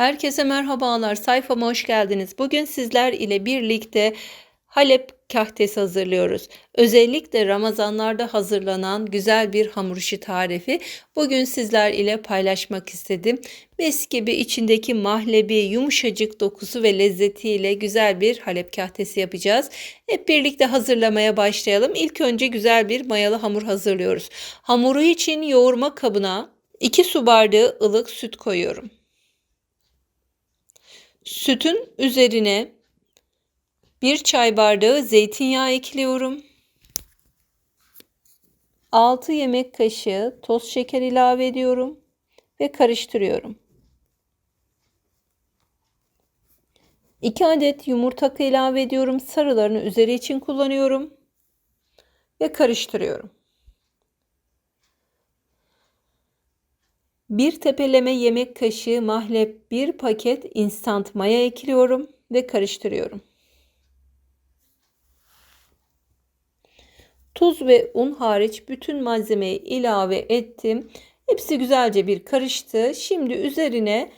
Herkese merhabalar. Sayfama hoş geldiniz. Bugün sizler ile birlikte Halep kahtesi hazırlıyoruz. Özellikle Ramazanlarda hazırlanan güzel bir hamur işi tarifi bugün sizler ile paylaşmak istedim. Mis gibi içindeki mahlebi, yumuşacık dokusu ve lezzetiyle güzel bir Halep kahtesi yapacağız. Hep birlikte hazırlamaya başlayalım. İlk önce güzel bir mayalı hamur hazırlıyoruz. Hamuru için yoğurma kabına 2 su bardağı ılık süt koyuyorum. Sütün üzerine bir çay bardağı zeytinyağı ekliyorum. 6 yemek kaşığı toz şeker ilave ediyorum ve karıştırıyorum. 2 adet yumurta ilave ediyorum. Sarılarını üzeri için kullanıyorum ve karıştırıyorum. Bir tepeleme yemek kaşığı mahlep, bir paket instant maya ekliyorum ve karıştırıyorum. Tuz ve un hariç bütün malzemeyi ilave ettim. Hepsi güzelce bir karıştı. Şimdi üzerine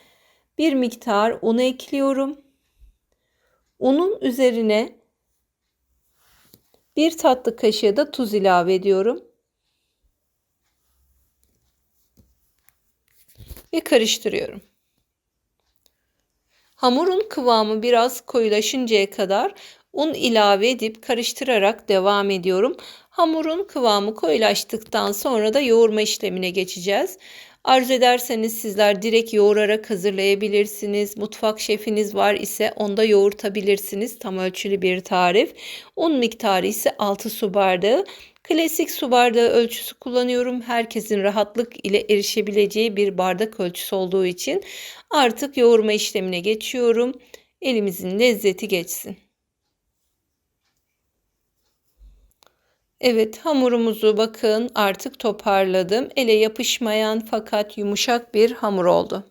bir miktar un ekliyorum. Unun üzerine bir tatlı kaşığı da tuz ilave ediyorum. Ve karıştırıyorum. Hamurun kıvamı biraz koyulaşıncaya kadar un ilave edip karıştırarak devam ediyorum. Hamurun kıvamı koyulaştıktan sonra da yoğurma işlemine geçeceğiz. Arzu ederseniz sizler direkt yoğurarak hazırlayabilirsiniz. Mutfak şefiniz var ise onda yoğurtabilirsiniz. Tam ölçülü bir tarif. Un miktarı ise 6 su bardağı. Klasik su bardağı ölçüsü kullanıyorum. Herkesin rahatlık ile erişebileceği bir bardak ölçüsü olduğu için artık yoğurma işlemine geçiyorum. Elimizin lezzeti geçsin. Evet hamurumuzu bakın artık toparladım. Ele yapışmayan fakat yumuşak bir hamur oldu.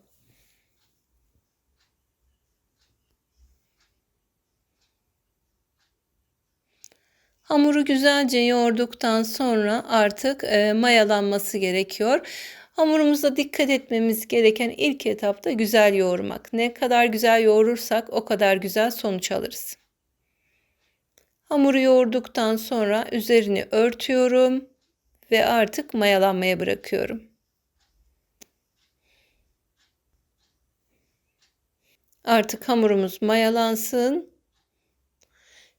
Hamuru güzelce yoğurduktan sonra artık e, mayalanması gerekiyor. Hamurumuzda dikkat etmemiz gereken ilk etapta güzel yoğurmak. Ne kadar güzel yoğurursak o kadar güzel sonuç alırız. Hamuru yoğurduktan sonra üzerini örtüyorum ve artık mayalanmaya bırakıyorum. Artık hamurumuz mayalansın.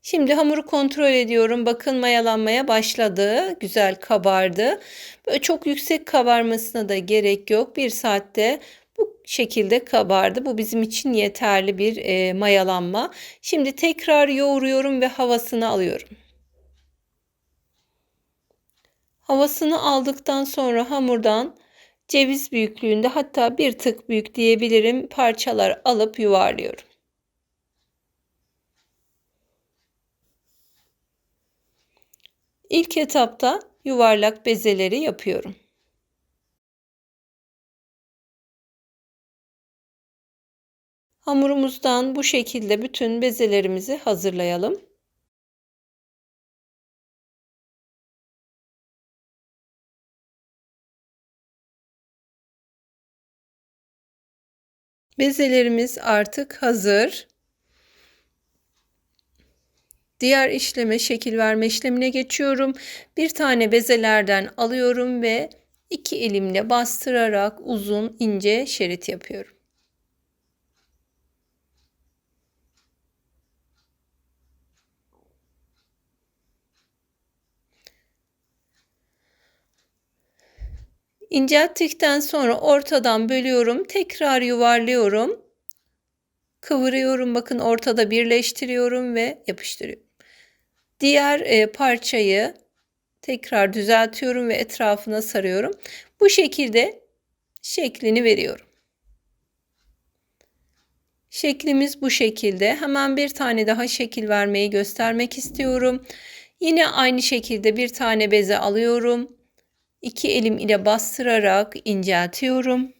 Şimdi hamuru kontrol ediyorum. Bakın mayalanmaya başladı. Güzel kabardı. Böyle çok yüksek kabarmasına da gerek yok. Bir saatte bu şekilde kabardı. Bu bizim için yeterli bir e, mayalanma. Şimdi tekrar yoğuruyorum ve havasını alıyorum. Havasını aldıktan sonra hamurdan ceviz büyüklüğünde hatta bir tık büyük diyebilirim parçalar alıp yuvarlıyorum. İlk etapta yuvarlak bezeleri yapıyorum. Hamurumuzdan bu şekilde bütün bezelerimizi hazırlayalım. Bezelerimiz artık hazır. Diğer işleme şekil verme işlemine geçiyorum. Bir tane bezelerden alıyorum ve iki elimle bastırarak uzun ince şerit yapıyorum. İncelttikten sonra ortadan bölüyorum. Tekrar yuvarlıyorum. Kıvırıyorum. Bakın ortada birleştiriyorum ve yapıştırıyorum. Diğer e, parçayı tekrar düzeltiyorum ve etrafına sarıyorum. Bu şekilde şeklini veriyorum. Şeklimiz bu şekilde. Hemen bir tane daha şekil vermeyi göstermek istiyorum. Yine aynı şekilde bir tane beze alıyorum. İki elim ile bastırarak inceltiyorum.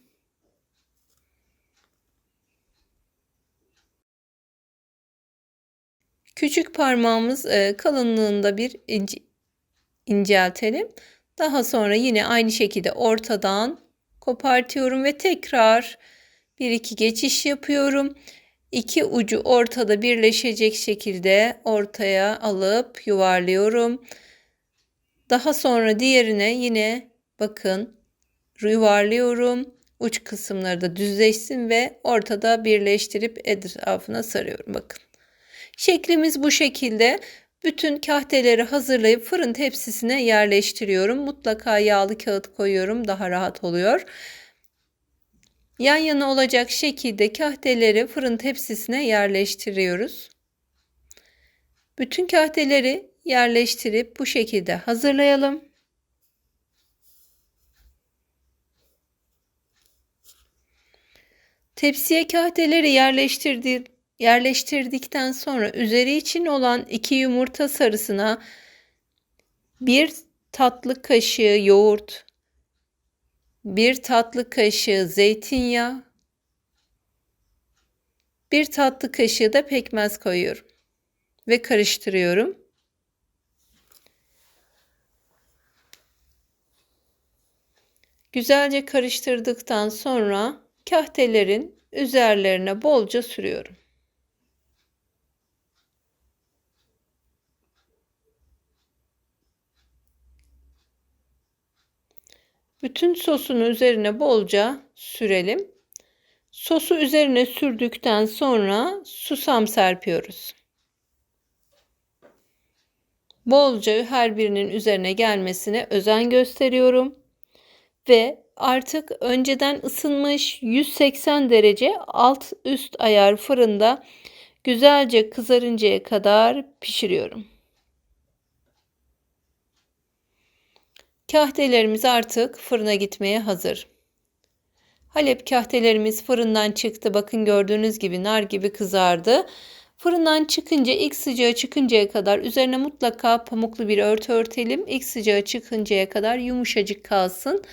Küçük parmağımız e, kalınlığında bir ince, inceltelim. Daha sonra yine aynı şekilde ortadan kopartıyorum ve tekrar Bir iki geçiş yapıyorum. İki ucu ortada birleşecek şekilde ortaya alıp yuvarlıyorum. Daha sonra diğerine yine bakın yuvarlıyorum. Uç kısımları da düzleşsin ve ortada birleştirip etrafına sarıyorum. Bakın. Şeklimiz bu şekilde. Bütün kahteleri hazırlayıp fırın tepsisine yerleştiriyorum. Mutlaka yağlı kağıt koyuyorum. Daha rahat oluyor. Yan yana olacak şekilde kahteleri fırın tepsisine yerleştiriyoruz. Bütün kahteleri yerleştirip bu şekilde hazırlayalım. Tepsiye kahteleri yerleştirdik, yerleştirdikten sonra üzeri için olan iki yumurta sarısına bir tatlı kaşığı yoğurt, bir tatlı kaşığı zeytinyağı, bir tatlı kaşığı da pekmez koyuyorum ve karıştırıyorum. Güzelce karıştırdıktan sonra kahtelerin üzerlerine bolca sürüyorum. Bütün sosun üzerine bolca sürelim. Sosu üzerine sürdükten sonra susam serpiyoruz. Bolca her birinin üzerine gelmesine özen gösteriyorum. Ve artık önceden ısınmış 180 derece alt üst ayar fırında güzelce kızarıncaya kadar pişiriyorum. Kahtelerimiz artık fırına gitmeye hazır. Halep kahtelerimiz fırından çıktı. Bakın gördüğünüz gibi nar gibi kızardı. Fırından çıkınca ilk sıcağı çıkıncaya kadar üzerine mutlaka pamuklu bir örtü örtelim. İlk sıcağı çıkıncaya kadar yumuşacık kalsın.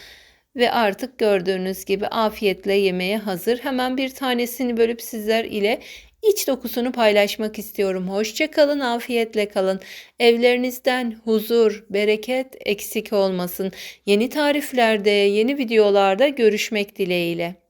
Ve artık gördüğünüz gibi afiyetle yemeye hazır. Hemen bir tanesini bölüp sizler ile iç dokusunu paylaşmak istiyorum. Hoşça kalın, afiyetle kalın. Evlerinizden huzur, bereket eksik olmasın. Yeni tariflerde, yeni videolarda görüşmek dileğiyle.